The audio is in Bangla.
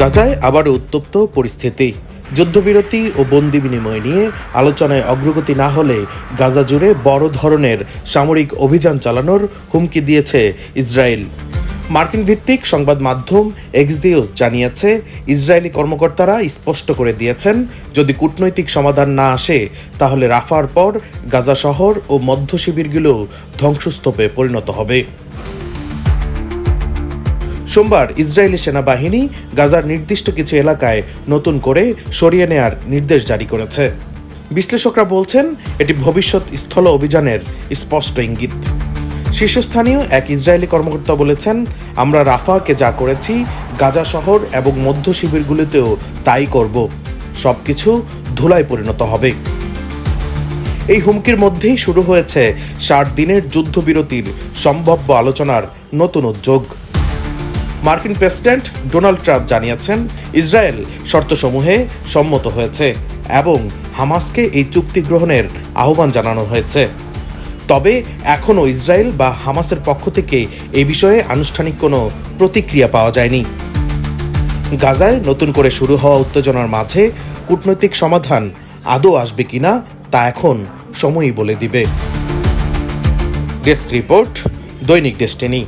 গাজায় আবার উত্তপ্ত পরিস্থিতি। যুদ্ধবিরতি ও বন্দি বিনিময় নিয়ে আলোচনায় অগ্রগতি না হলে গাজা জুড়ে বড় ধরনের সামরিক অভিযান চালানোর হুমকি দিয়েছে ইসরায়েল। মার্কিন ভিত্তিক সংবাদ মাধ্যম এক্সিওস জানিয়েছে, ইসরায়েলি কর্মকর্তারা স্পষ্ট করে দিয়েছেন, যদি কূটনৈতিক সমাধান না আসে, তাহলে রাফার পর গাজা শহর ও মধ্য শিবিরগুলো ধ্বংসস্তূপে পরিণত হবে। সোমবার ইসরায়েলি সেনাবাহিনী গাজার নির্দিষ্ট কিছু এলাকায় নতুন করে সরিয়ে নেয়ার নির্দেশ জারি করেছে। বিশ্লেষকরা বলছেন, এটি ভবিষ্যৎ স্থল অভিযানের স্পষ্ট ইঙ্গিত। শীর্ষস্থানীয় এক ইসরায়েলি কর্মকর্তা বলেছেন, আমরা রাফাকে যা করেছি, গাজা শহর এবং মধ্য শিবিরগুলিতেও তাই করব। সবকিছু ধুলায় পরিণত হবে। এই হুমকির মধ্যেই শুরু হয়েছে ষাট দিনের যুদ্ধবিরতির সম্ভাব্য আলোচনার নতুন উদ্যোগ। মার্কিন প্রেসিডেন্ট ডোনাল্ড ট্রাম্প জানিয়েছেন, ইসরায়েল শর্তসমূহে সম্মত হয়েছে এবং হামাসকে এই চুক্তি গ্রহণের আহ্বান জানানো হয়েছে। তবে এখনও ইসরায়েল বা হামাসের পক্ষ থেকে এই বিষয়ে আনুষ্ঠানিক কোনো প্রতিক্রিয়া পাওয়া যায়নি। গাজায় নতুন করে শুরু হওয়া উত্তেজনার মাঝে কূটনৈতিক সমাধান আদৌ আসবে কিনা তা এখন সময়ই বলে দিবে। Desk report, Dainik Destiny.